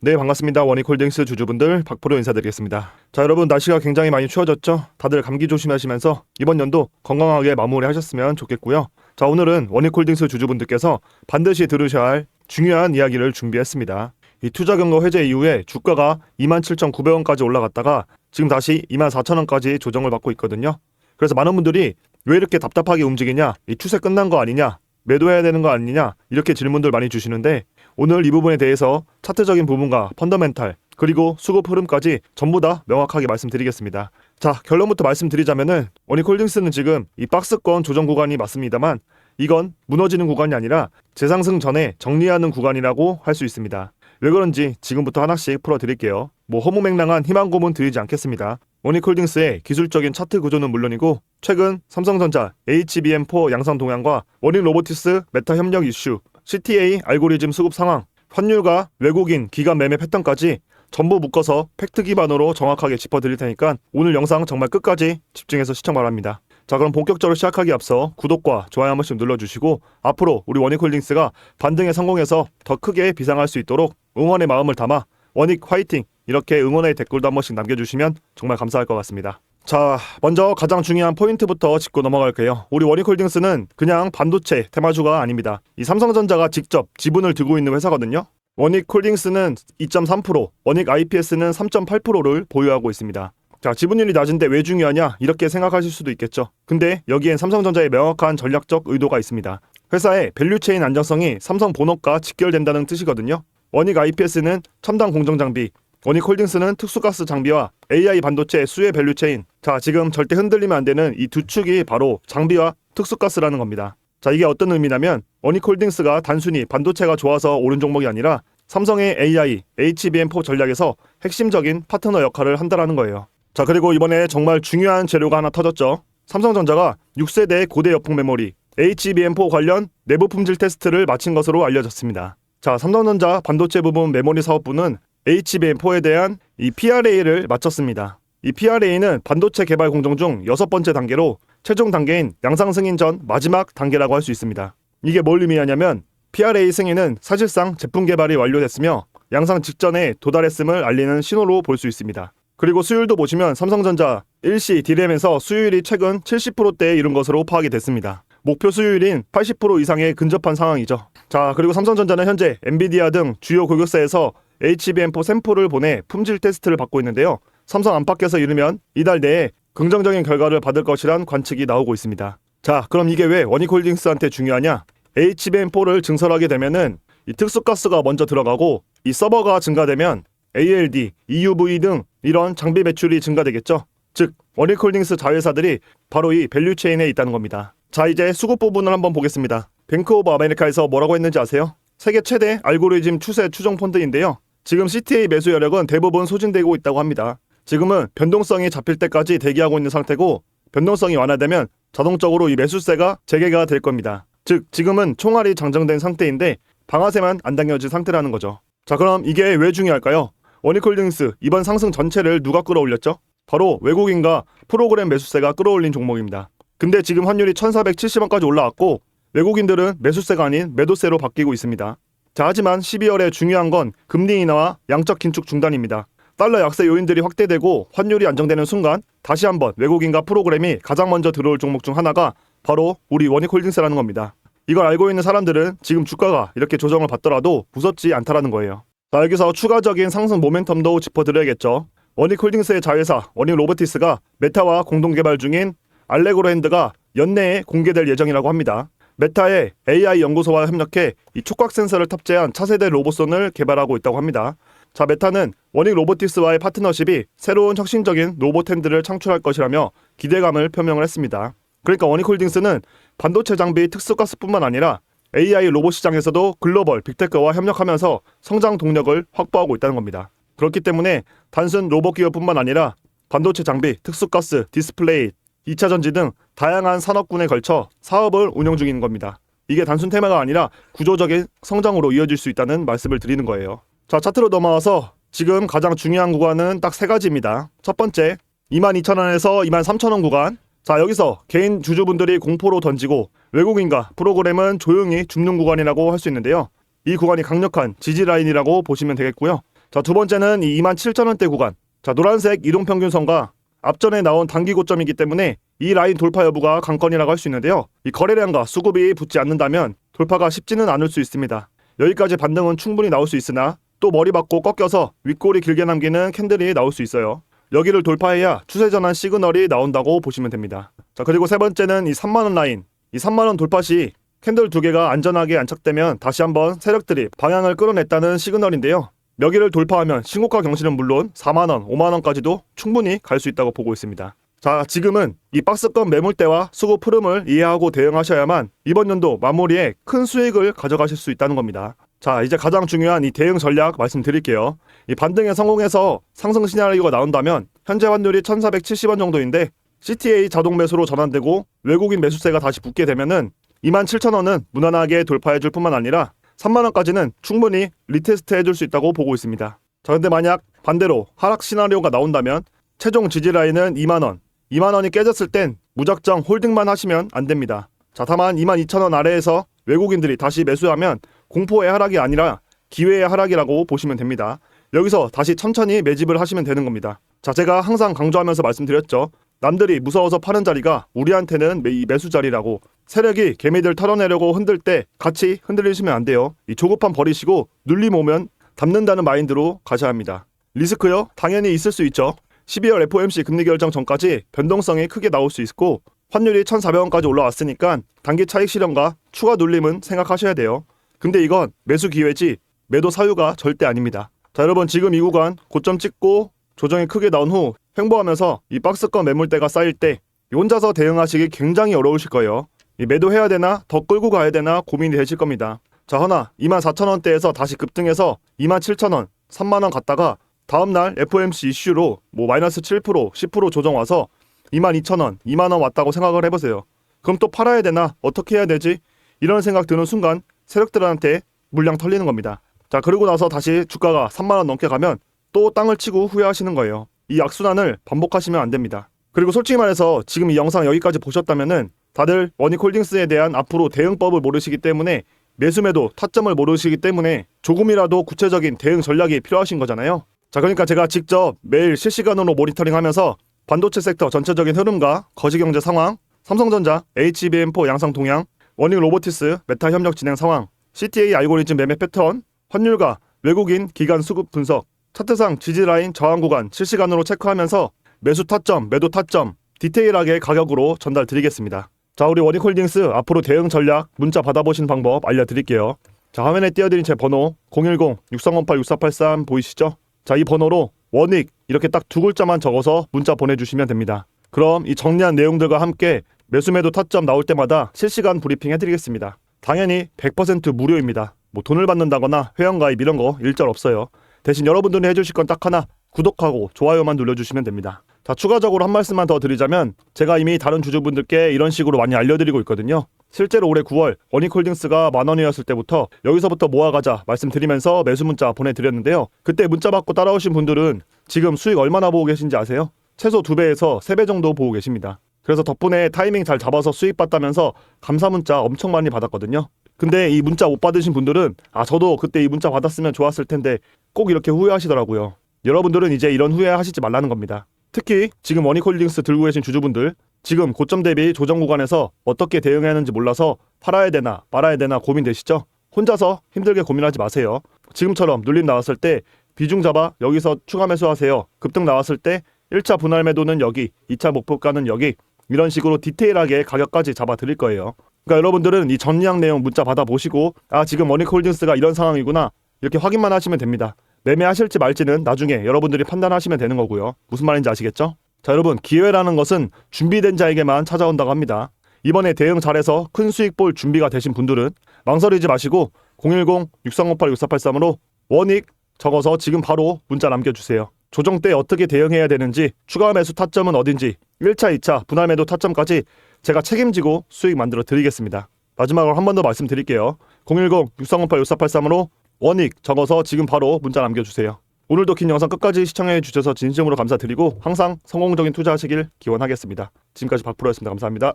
네 반갑습니다. 원익홀딩스 주주분들 박프로 인사드리겠습니다. 자 여러분 날씨가 굉장히 많이 추워졌죠? 다들 감기 조심하시면서 이번 연도 건강하게 마무리하셨으면 좋겠고요. 자 오늘은 원익홀딩스 주주분들께서 반드시 들으셔야 할 중요한 이야기를 준비했습니다. 이 투자 경로 해제 이후에 주가가 27,900원까지 올라갔다가 지금 다시 24,000원까지 조정을 받고 있거든요. 그래서 많은 분들이 왜 이렇게 답답하게 움직이냐? 이 추세 끝난 거 아니냐? 매도해야 되는 거 아니냐? 이렇게 질문들 많이 주시는데 오늘 이 부분에 대해서 차트적인 부분과 펀더멘탈 그리고 수급 흐름까지 전부 다 명확하게 말씀드리겠습니다. 자 결론부터 말씀드리자면은 원익홀딩스는 지금 이 박스권 조정 구간이 맞습니다만 이건 무너지는 구간이 아니라 재상승 전에 정리하는 구간이라고 할 수 있습니다. 왜 그런지 지금부터 하나씩 풀어드릴게요. 뭐 허무맹랑한 희망 고문 드리지 않겠습니다. 원익홀딩스의 기술적인 차트 구조는 물론이고 최근 삼성전자 HBM4 양상 동향과 원익 로보티스 메타 협력 이슈 CTA 알고리즘 수급 상황, 환율과 외국인 기관 매매 패턴까지 전부 묶어서 팩트 기반으로 정확하게 짚어드릴 테니까 오늘 영상 정말 끝까지 집중해서 시청 바랍니다. 자 그럼 본격적으로 시작하기 앞서 구독과 좋아요 한 번씩 눌러주시고 앞으로 우리 원익홀딩스가 반등에 성공해서 더 크게 비상할 수 있도록 응원의 마음을 담아 원익 화이팅 이렇게 응원의 댓글도 한 번씩 남겨주시면 정말 감사할 것 같습니다. 자, 먼저 가장 중요한 포인트부터 짚고 넘어갈게요. 우리 원익홀딩스는 그냥 반도체 테마주가 아닙니다. 이 삼성전자가 직접 지분을 들고 있는 회사거든요. 원익홀딩스는 2.3%, 원익 IPS는 3.8%를 보유하고 있습니다. 자, 지분율이 낮은데 왜 중요하냐? 이렇게 생각하실 수도 있겠죠. 근데 여기엔 삼성전자의 명확한 전략적 의도가 있습니다. 회사의 밸류체인 안정성이 삼성 본업과 직결된다는 뜻이거든요. 원익 IPS는 첨단 공정 장비, 원익 홀딩스는 특수가스 장비와 AI 반도체 수혜 밸류체인. 자, 지금 절대 흔들리면 안 되는 이 두 축이 바로 장비와 특수가스라는 겁니다. 자, 이게 어떤 의미냐면 원익홀딩스가 단순히 반도체가 좋아서 오른 종목이 아니라 삼성의 AI, HBM4 전략에서 핵심적인 파트너 역할을 한다라는 거예요. 자, 그리고 이번에 정말 중요한 재료가 하나 터졌죠. 삼성전자가 6세대 고대 여풍 메모리 HBM4 관련 내부 품질 테스트를 마친 것으로 알려졌습니다. 자, 삼성전자 반도체 부분 메모리 사업부는 HBM4에 대한 이 PRA를 마쳤습니다. 이 PRA는 반도체 개발 공정 중 여섯 번째 단계로 최종 단계인 양상 승인 전 마지막 단계라고 할 수 있습니다. 이게 뭘 의미하냐면 PRA 승인은 사실상 제품 개발이 완료됐으며 양상 직전에 도달했음을 알리는 신호로 볼 수 있습니다. 그리고 수율도 보시면 삼성전자 일시 디램에서 수율이 최근 70%대에 이른 것으로 파악이 됐습니다. 목표 수율인 80% 이상에 근접한 상황이죠. 자, 그리고 삼성전자는 현재 엔비디아 등 주요 고객사에서 HBM4 샘플을 보내 품질 테스트를 받고 있는데요. 삼성 안팎에서 이르면 이달 내에 긍정적인 결과를 받을 것이란 관측이 나오고 있습니다. 자, 그럼 이게 왜 원익홀딩스한테 중요하냐? HBM4를 증설하게 되면은 이 특수가스가 먼저 들어가고 이 서버가 증가되면 ALD, EUV 등 이런 장비 매출이 증가되겠죠. 즉, 원익홀딩스 자회사들이 바로 이 밸류체인에 있다는 겁니다. 자, 이제 수급 부분을 한번 보겠습니다. 뱅크 오브 아메리카에서 뭐라고 했는지 아세요? 세계 최대 알고리즘 추세 추종 펀드인데요. 지금 CTA 매수 여력은 대부분 소진되고 있다고 합니다. 지금은 변동성이 잡힐 때까지 대기하고 있는 상태고 변동성이 완화되면 자동적으로 이 매수세가 재개가 될 겁니다. 즉 지금은 총알이 장정된 상태인데 방아쇠만 안 당겨진 상태라는 거죠. 자 그럼 이게 왜 중요할까요? 원익홀딩스 이번 상승 전체를 누가 끌어올렸죠? 바로 외국인과 프로그램 매수세가 끌어올린 종목입니다. 근데 지금 환율이 1470원까지 올라왔고 외국인들은 매수세가 아닌 매도세로 바뀌고 있습니다. 자, 하지만 12월에 중요한 건 금리 인하와 양적 긴축 중단입니다. 달러 약세 요인들이 확대되고 환율이 안정되는 순간 다시 한번 외국인과 프로그램이 가장 먼저 들어올 종목 중 하나가 바로 우리 원익홀딩스라는 겁니다. 이걸 알고 있는 사람들은 지금 주가가 이렇게 조정을 받더라도 무섭지 않다라는 거예요. 자, 여기서 추가적인 상승 모멘텀도 짚어드려야겠죠. 원익홀딩스의 자회사 원익 로보티스가 메타와 공동 개발 중인 알레고로 핸드가 연내에 공개될 예정이라고 합니다. 메타의 AI 연구소와 협력해 이 촉각 센서를 탑재한 차세대 로봇선을 개발하고 있다고 합니다. 자, 메타는 원익 로보티스와의 파트너십이 새로운 혁신적인 로봇 핸드를 창출할 것이라며 기대감을 표명을 했습니다. 그러니까 원익홀딩스는 반도체 장비 특수가스뿐만 아니라 AI 로봇 시장에서도 글로벌 빅테크와 협력하면서 성장 동력을 확보하고 있다는 겁니다. 그렇기 때문에 단순 로봇 기업뿐만 아니라 반도체 장비, 특수가스, 디스플레이, 2차 전지 등 다양한 산업군에 걸쳐 사업을 운영 중인 겁니다. 이게 단순 테마가 아니라 구조적인 성장으로 이어질 수 있다는 말씀을 드리는 거예요. 자, 차트로 넘어와서 지금 가장 중요한 구간은 딱 세 가지입니다. 첫 번째, 22,000원에서 23,000원 구간. 자, 여기서 개인 주주분들이 공포로 던지고 외국인과 프로그램은 조용히 줍는 구간이라고 할 수 있는데요. 이 구간이 강력한 지지 라인이라고 보시면 되겠고요. 자, 두 번째는 이 27,000원대 구간. 자, 노란색 이동평균선과 앞전에 나온 단기 고점이기 때문에 이 라인 돌파 여부가 관건이라고 할 수 있는데요. 이 거래량과 수급이 붙지 않는다면 돌파가 쉽지는 않을 수 있습니다. 여기까지 반등은 충분히 나올 수 있으나 또 머리 받고 꺾여서 윗골이 길게 남기는 캔들이 나올 수 있어요. 여기를 돌파해야 추세 전환 시그널이 나온다고 보시면 됩니다. 자, 그리고 세 번째는 이 3만 원 라인. 이 3만 원 돌파 시 캔들 두 개가 안전하게 안착되면 다시 한번 세력들이 방향을 끌어냈다는 시그널인데요. 여기를 돌파하면 신고가 경신은 물론 4만 원, 5만 원까지도 충분히 갈 수 있다고 보고 있습니다. 자, 지금은 이 박스권 매물대와 수급 흐름을 이해하고 대응하셔야만 이번 연도 마무리에 큰 수익을 가져가실 수 있다는 겁니다. 자, 이제 가장 중요한 이 대응 전략 말씀드릴게요. 이 반등에 성공해서 상승 시나리오가 나온다면 현재 환율이 1,470원 정도인데 CTA 자동 매수로 전환되고 외국인 매수세가 다시 붙게 되면은 27,000원은 무난하게 돌파해 줄 뿐만 아니라 3만 원까지는 충분히 리테스트 해줄 수 있다고 보고 있습니다. 자, 근데 만약 반대로 하락 시나리오가 나온다면 최종 지지 라인은 2만 원. 2만 원이 깨졌을 땐 무작정 홀딩만 하시면 안 됩니다. 자, 다만 22,000원 아래에서 외국인들이 다시 매수하면 공포의 하락이 아니라 기회의 하락이라고 보시면 됩니다. 여기서 다시 천천히 매집을 하시면 되는 겁니다. 자, 제가 항상 강조하면서 말씀드렸죠. 남들이 무서워서 파는 자리가 우리한테는 매, 이 매수 자리라고 세력이 개미들 털어내려고 흔들 때 같이 흔들리시면 안 돼요. 이 조급함 버리시고 눌림 오면 담는다는 마인드로 가셔야 합니다. 리스크요? 당연히 있을 수 있죠. 12월 FOMC 금리 결정 전까지 변동성이 크게 나올 수 있고 환율이 1,400원까지 올라왔으니까 단기 차익 실현과 추가 눌림은 생각하셔야 돼요. 근데 이건 매수 기회지 매도 사유가 절대 아닙니다. 자 여러분 지금 이 구간 고점 찍고 조정이 크게 나온 후 횡보하면서 이 박스권 매물대가 쌓일 때 혼자서 대응하시기 굉장히 어려우실 거예요. 이 매도해야 되나 더 끌고 가야 되나 고민이 되실 겁니다. 자 하나 24,000원대에서 다시 급등해서 27,000원, 3만원 갔다가 다음날 FOMC 이슈로 뭐 마이너스 7%, 10% 조정 와서 22,000원, 2만원 왔다고 생각을 해보세요. 그럼 또 팔아야 되나 어떻게 해야 되지? 이런 생각 드는 순간 세력들한테 물량 털리는 겁니다. 자 그러고 나서 다시 주가가 3만원 넘게 가면 또 땅을 치고 후회하시는 거예요. 이 악순환을 반복하시면 안 됩니다. 그리고 솔직히 말해서 지금 이 영상 여기까지 보셨다면은 다들 원익홀딩스에 대한 앞으로 대응법을 모르시기 때문에 매수매도 타점을 모르시기 때문에 조금이라도 구체적인 대응 전략이 필요하신 거잖아요. 자, 그러니까 제가 직접 매일 실시간으로 모니터링하면서 반도체 섹터 전체적인 흐름과 거시경제 상황, 삼성전자, HBM4 양상 동향, 원익 로보티스 메타 협력 진행 상황, CTA 알고리즘 매매 패턴, 환율과 외국인 기간 수급 분석, 차트상 지지 라인 저항 구간 실시간으로 체크하면서 매수 타점, 매도 타점 디테일하게 가격으로 전달 드리겠습니다. 자, 우리 원익홀딩스 앞으로 대응 전략 문자 받아보신 방법 알려드릴게요. 자, 화면에 띄워드린 제 번호 010-6308-6483 보이시죠? 자, 이 번호로 원익 이렇게 딱 두 글자만 적어서 문자 보내주시면 됩니다. 그럼 이 정리한 내용들과 함께 매수매도 타점 나올 때마다 실시간 브리핑 해드리겠습니다. 당연히 100% 무료입니다. 뭐 돈을 받는다거나 회원가입 이런 거 일절 없어요. 대신 여러분들이 해주실 건 딱 하나 구독하고 좋아요만 눌러주시면 됩니다. 자 추가적으로 한 말씀만 더 드리자면 제가 이미 다른 주주분들께 이런 식으로 많이 알려드리고 있거든요. 실제로 올해 9월 원익홀딩스가 만 원이었을 때부터 여기서부터 모아가자 말씀드리면서 매수 문자 보내드렸는데요. 그때 문자 받고 따라오신 분들은 지금 수익 얼마나 보고 계신지 아세요? 최소 2배에서 3배 정도 보고 계십니다. 그래서 덕분에 타이밍 잘 잡아서 수익 봤다면서 감사 문자 엄청 많이 받았거든요. 근데 이 문자 못 받으신 분들은 아 저도 그때 이 문자 받았으면 좋았을 텐데 꼭 이렇게 후회하시더라고요. 여러분들은 이제 이런 후회 하시지 말라는 겁니다. 특히 지금 원익홀딩스 들고 계신 주주분들 지금 고점 대비 조정 구간에서 어떻게 대응해야 하는지 몰라서 팔아야 되나 말아야 되나 고민되시죠? 혼자서 힘들게 고민하지 마세요. 지금처럼 눌림 나왔을 때 비중 잡아 여기서 추가 매수하세요. 급등 나왔을 때 1차 분할 매도는 여기, 2차 목표가는 여기 이런 식으로 디테일하게 가격까지 잡아 드릴 거예요. 그러니까 여러분들은 이 전량 내용 문자 받아 보시고 아 지금 원익홀딩스가 이런 상황이구나 이렇게 확인만 하시면 됩니다. 매매하실지 말지는 나중에 여러분들이 판단하시면 되는 거고요. 무슨 말인지 아시겠죠? 자, 여러분, 기회라는 것은 준비된 자에게만 찾아온다고 합니다. 이번에 대응 잘해서 큰 수익 볼 준비가 되신 분들은 망설이지 마시고 010-6358-6483으로 원익 적어서 지금 바로 문자 남겨주세요. 조정 때 어떻게 대응해야 되는지, 추가 매수 타점은 어딘지, 1차, 2차, 분할 매도 타점까지 제가 책임지고 수익 만들어 드리겠습니다. 마지막으로 한 번 더 말씀드릴게요. 010-6358-6483으로 원익 적어서 지금 바로 문자 남겨주세요. 오늘도 긴 영상 끝까지 시청해 주셔서 진심으로 감사드리고 항상 성공적인 투자하시길 기원하겠습니다. 지금까지 박프로였습니다. 감사합니다.